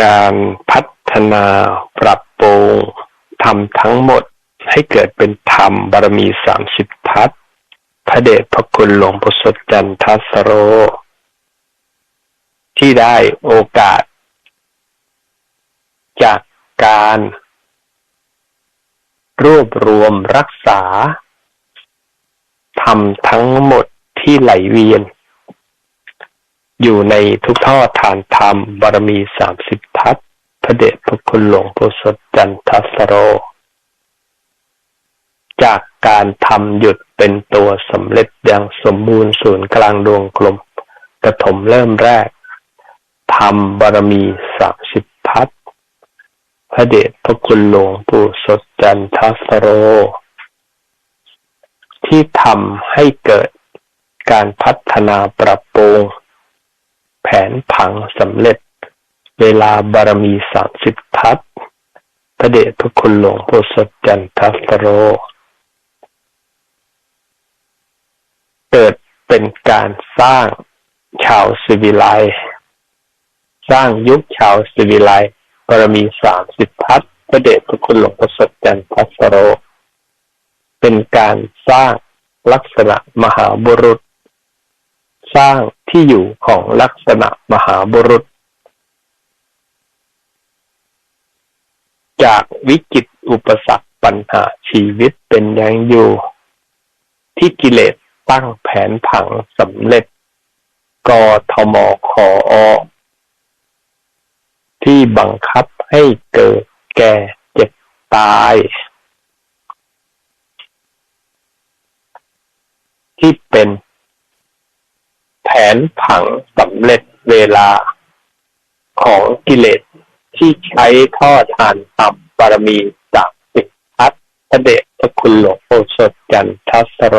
การพัฒนาปรับปรุงทำทั้งหมดให้เกิดเป็นธรรมบารมีสามสิบทัศพระเดชพระคุณหลวงพ่อสดจันทัสโร ที่ได้โอกาส จากการรวบรวมรักษาทำทั้งหมดที่ไหลเวียน อยู่ในทุกท่อฐานธรรมบารมีสามสิบทัศพระเดชพระคุณหลวงพ่อสดจันทัสโร จากการทำหยุดเป็นตัวสำเร็จอย่างสมบูรณ์ศูนย์กลางดวงกลมกระถมเริ่มแรกทำบารมีสามสิบทัศพระเดชพระคุณหลวงปู่สดจันทัสโร ที่ทำให้เกิดการพัฒนาปรับปรุง แผนผังสำเร็จ เวลาบารมีสามสิบทัศพระเดชพระคุณหลวงปู่สดจันทัสโร เกิดเป็นการสร้างชาวสิวิไลสร้างยุคชาวสิวิไลบารมีสามสิบทัศพระเดชพระคุณหลวงพ่อสดจันทัสโร เป็นการสร้างลักษณะมหาบุรุษ สร้าง ที่อยู่ของลักษณะมหาบุรุษ จากวิกฤตอุปสรรคปัญหาชีวิตเป็นยังอยู่ ที่กิเลสตั้งแผนผังสำเร็จกทมขออที่บังคับให้เกิดแก่เจ็บตาย ที่เป็น แผนผังสำเร็จเวลาของกิเลสที่ใช้ท่อทานต่ำบารมีจากสิทธัตพระเดชพระคุณหลวงพ่อสดจันทัสโร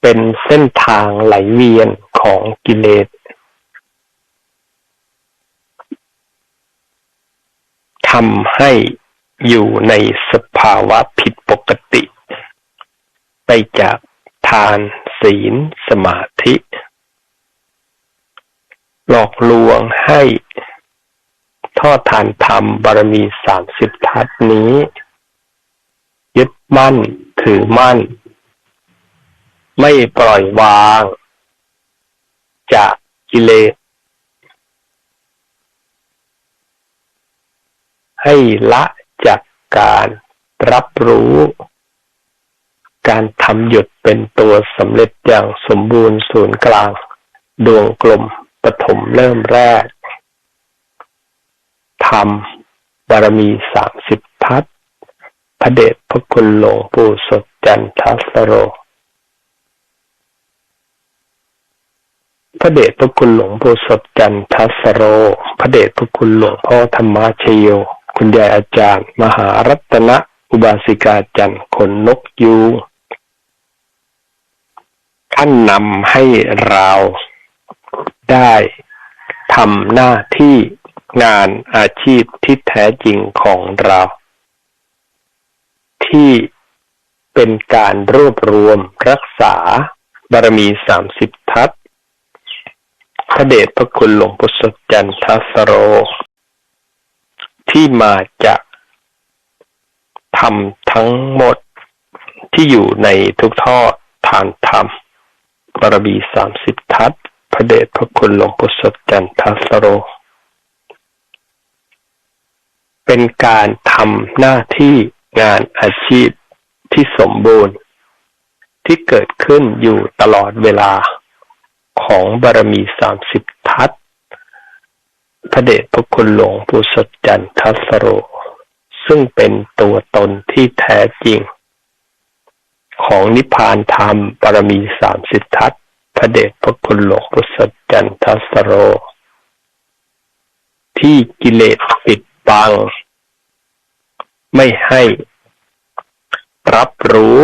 เป็นเส้นทางไหลเวียนของกิเลสทำให้อยู่ในสภาวะผิดปกติ ไปจาก ทานศีล สมาธิ หลอกลวงให้ทอดทานธรรมบารมีสามสิบทัศนี้ ยึดมั่นถือมั่น ไม่ปล่อยวาง จากกิเลสให้ละจากการรับรู้ การทำหยุดเป็นตัวสำเร็จอย่างสมบูรณ์ศูนย์กลาง ดวงกลมปฐมเริ่มแรกทำบารมีสามสิบทัศพระเดชพระคุณหลวงปู่สดจันทัสโร พระเดชพระคุณหลวงปู่สดจันทัสโร พระเดชพระคุณหลวงพ่อธรรมชโย คุณยายอาจารย์ มหารัตนอุบาสิกาจันขนนกยูง ท่านนำให้เราได้ทำหน้าที่งานอาชีพที่แท้จริงของเรา ที่เป็นการรวบรวมรักษาบารมีสามสิบทัศพระเดชพระคุณหลวงพุทธจันทสโร ที่มาจากทำทั้งหมดที่อยู่ในทุกท่อทานธรรม บารมีสามสิบทัศพระเดชพระคุณหลวงปู่สดจันทัสโร เป็นการทำหน้าที่งานอาชีพที่สมบูรณ์ ที่เกิดขึ้นอยู่ตลอดเวลาของบารมีสามสิบทัศพระเดชพระคุณหลวงปู่สดจันทัสโร ซึ่งเป็นตัวตนที่แท้จริง ของนิพพานธรรมปรมีสามสิทธัตพระเดชพระคุณหลวงปู่สจันทัสโร ที่กิเลสปิดบัง ไม่ให้รับรู้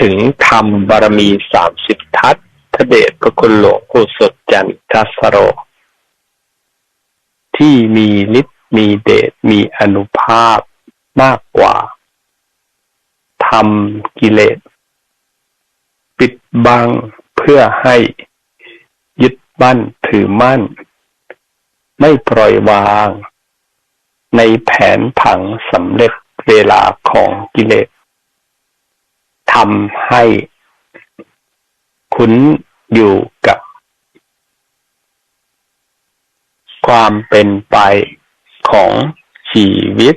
ถึงธรรมบารมีสามสิบทัศพระเดชพระคุณหลวงปู่สดจันทัสโร ที่มีฤทธิ์มีเดชมีอนุภาพมากกว่า ทำกิเลส ปิดบังเพื่อให้ยึดมั่นถือมั่น ไม่ปล่อยวาง ในแผนผังสำเร็จเวลาของกิเลสทำให้คุ้นอยู่กับ ความเป็นไปของชีวิต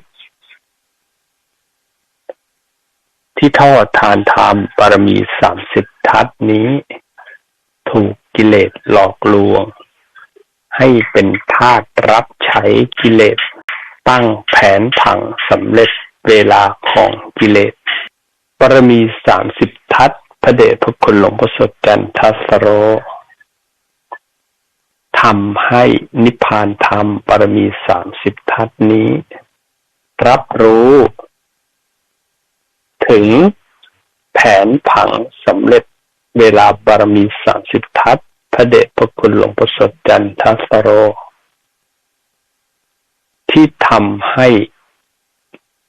ที่ทอดทานธรรมปรมีสามสิบทัศนี้ ถูกกิเลสหลอกลวง ให้เป็นทาสรับใช้กิเลส ตั้งแผนผังสำเร็จเวลาของกิเลสปรมีสามสิบทัศพระเดชพระคุณหลวงพ่อสดจันทัสโรทำให้นิพพานธรรมปรมีสามสิบทัศนี้ รับรู้ ถึงแผนผังสำเร็จเวลาบารมีสามสิบทัศพระเดชพระคุณหลวงพ่อสดจันทัสโร ที่ทำให้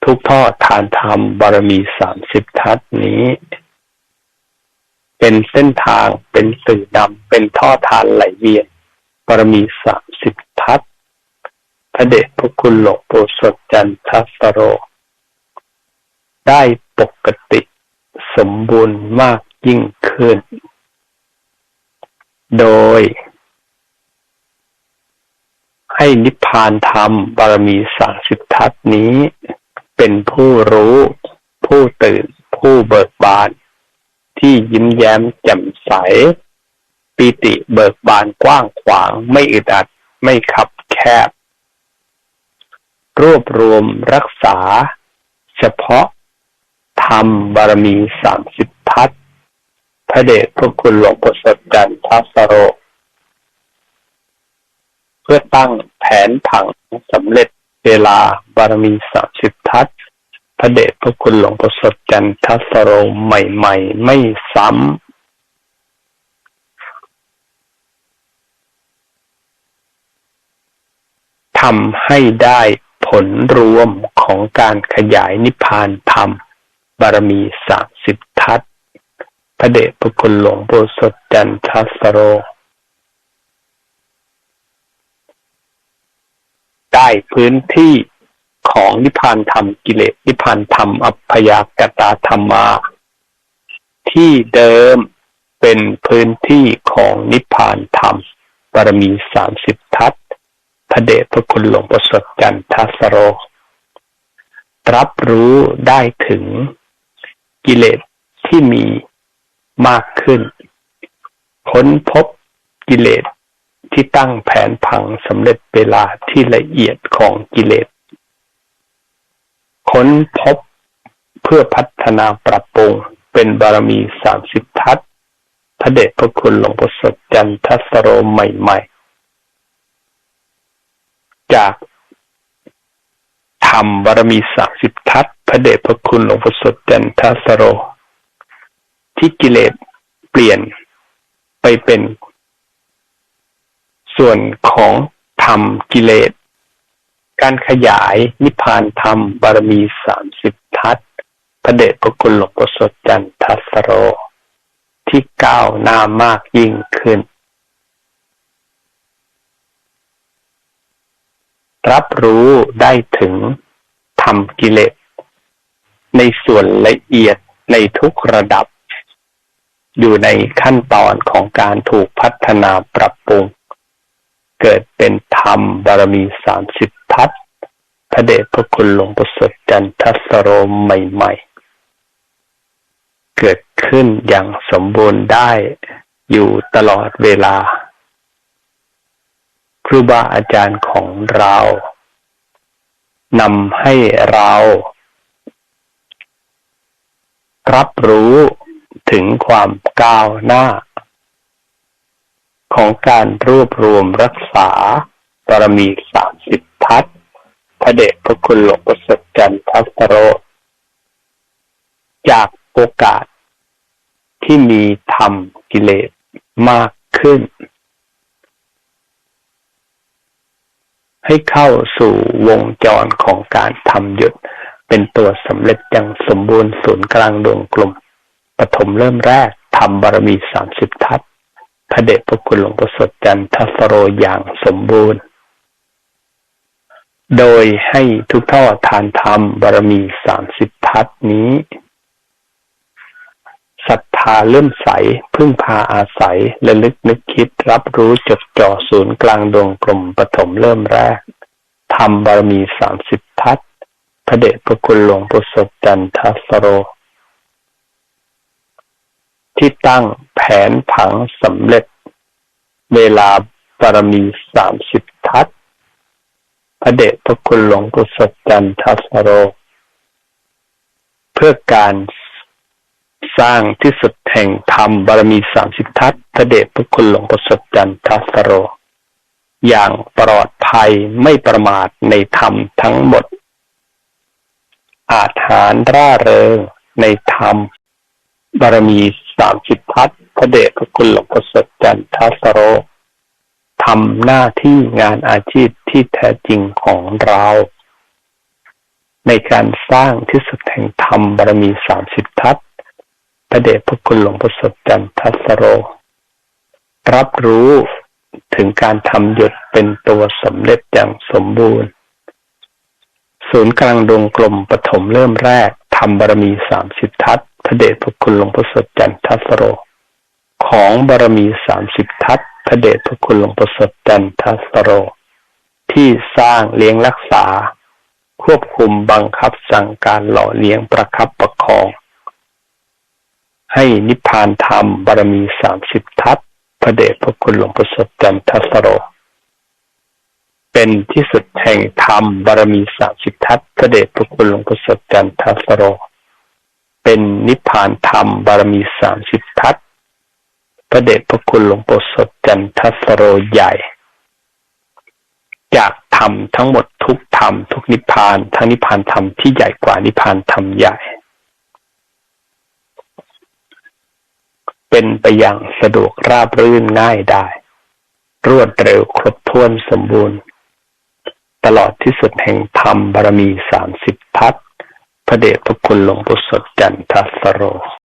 ทุกท่อทานธรรมบารมีสามสิบทัศนี้ เป็นเส้นทางเป็นสื่อนำเป็นท่อทานไหลเวียนบารมีสามสิบทัศพระเดชพระคุณหลวงปู่สดจันทัสโร ได้ ปกติสมบูรณ์มากยิ่งขึ้น โดย ให้นิพพานธรรมบารมีสามสิบทัศนี้ เป็นผู้รู้ ผู้ตื่น ผู้เบิกบาน ที่ยิ้มแย้มแจ่มใส ปิติเบิกบานกว้างขวาง ไม่อึดอัด ไม่ขับแคบ รวบรวมรักษา เฉพาะ ธรรมบารมีสามสิบทัศพระเดชพระคุณหลวงพ่อสดจันทัสโร เพื่อตั้งแผนผังสำเร็จเวลาบารมีสามสิบทัศพระเดชพระคุณหลวงพ่อสดจันทัสโรใหม่ ๆ ไม่ซ้ำทำให้ได้ผลรวมของการขยายนิพพานธรรม บารมีสามสิบทัศพระเดชพระคุณหลวงพ่อสดจันทัสโร ได้พื้นที่ของนิพพานธรรมกิเลสนิพพานธรรมอัพยากตาธรรมา ที่เดิมเป็นพื้นที่ของนิพพานธรรมบารมีสามสิบทัศพระเดชพระคุณหลวงประสดจันทัสโรรับรู้ได้ถึง กิเลสที่มีมากขึ้น ค้นพบกิเลสที่ตั้งแผนพังสำเร็จเวลาที่ละเอียดของกิเลส ค้นพบเพื่อพัฒนาปรับปรุงเป็นบารมีสามสิบทัศพระเดชพระคุณหลวงพ่อสดจันทัสโรใหม่ ๆ จากทำบารมีสามสิบ พระเดชพระคุณหลวงพ่อสดจันทัสโร ที่กิเลสเปลี่ยนไปเป็น ส่วนของธรรมกิเลส การขยายนิพพานธรรมบารมีสามสิบทัศพระเดชพระคุณหลวงพ่อสดจันทัสโร ที่ก้าวหน้ามากยิ่งขึ้น รับรู้ได้ถึงธรรมกิเลส ในส่วนละเอียดในทุกระดับ อยู่ในขั้นตอนของการถูกพัฒนาปรับปรุง เกิดเป็นธรรมบารมีสามสิบทัศพระเดชพระคุณหลวงประสริฐจันทัสโรมใหม่ ๆ เกิดขึ้นอย่างสมบูรณ์ได้อยู่ตลอดเวลาครูบาอาจารย์ของเรานำให้เรา รับรู้ถึงความก้าวหน้า ของการรวบรวมรักษาบารมีสามสิบทัศพระเดชพระคุณหลวงประสจันทัสโร จากโอกาสที่มีธรรมกิเลสมากขึ้น ให้เข้าสู่วงจรของการทำหยุด เป็นตัวสำเร็จอย่างสมบูรณ์ศูนย์กลางดวงกลมปฐมเริ่มแรกทำบารมีสามสิบทัศพระเดชพระคุณหลวงปู่สดจันทสโรอย่างสมบูรณ์ โดยให้ทุกท่อทานธรรมบารมีสามสิบทัศนี้ศรัทธาเลื่อมใส พึ่งพาอาศัยและลึกนึกคิดรับรู้จดจ่อศูนย์กลางดวงกลมปฐมเริ่มแรกทำบารมีสามสิบทัศ พระเดชพระคุณหลวงปู่สดจันทสโร ที่ตั้งแผนผังสำเร็จ เวลาบารมีสามสิบทัศพระเดชพระคุณหลวงปู่สดจันทสโร เพื่อการสร้างที่สุดแห่งธรรมบารมีสามสิบทัศพระเดชพระคุณหลวงปู่สดจันทสโร อย่างปลอดภัยไม่ประมาทในธรรมทั้งหมด อาถานร่าเริงในธรรม บารมีสามสิบทัศพระเดชพระคุณหลวงปู่สดจันทสโรทำหน้าที่งานอาชีพที่แท้จริงของเรา ในการสร้างที่สุดแห่งธรรมบารมีสามสิบทัศพระเดชพระคุณหลวงพ่อสดจันทัสโร รับรู้ถึงการทำหยดเป็นตัวสำเร็จอย่างสมบูรณ์ ศูนย์กลางดวงกลมปฐมเริ่มแรกทำบารมีสามสิบทัศพระเดชพระคุณหลวงพ่อสดจันทัสโร ของบารมีสามสิบทัศพระเดชพระคุณหลวงพ่อสดจันทัสโร ที่สร้างเลี้ยงรักษา ควบคุมบังคับสั่งการหล่อเลี้ยงประคับประคอง ให้นิพพานธรรมบารมีสามสิบทัศพระเดชพระคุณหลวงปู่สดจันทัสโร เป็นที่สุดแห่งธรรมบารมีสามสิบทัศพระเดชพระคุณหลวงปู่สดจันทสโร เป็นนิพพานธรรมบารมีสามสิบทัศพระเดชพระคุณหลวงปู่สดจันทสโรใหญ่จากธรรมทั้งหมดทุกธรรมทุกนิพพานทั้งนิพพานธรรมที่ใหญ่กว่านิพพานธรรมใหญ่ เป็นไปอย่างสะดวกราบรื่นง่ายได้ รวดเร็วครบถ้วนสมบูรณ์ ตลอดที่สุดแห่งธรรมบารมีสามสิบทัศพระเดชพระคุณหลวงปู่สดจันทสโร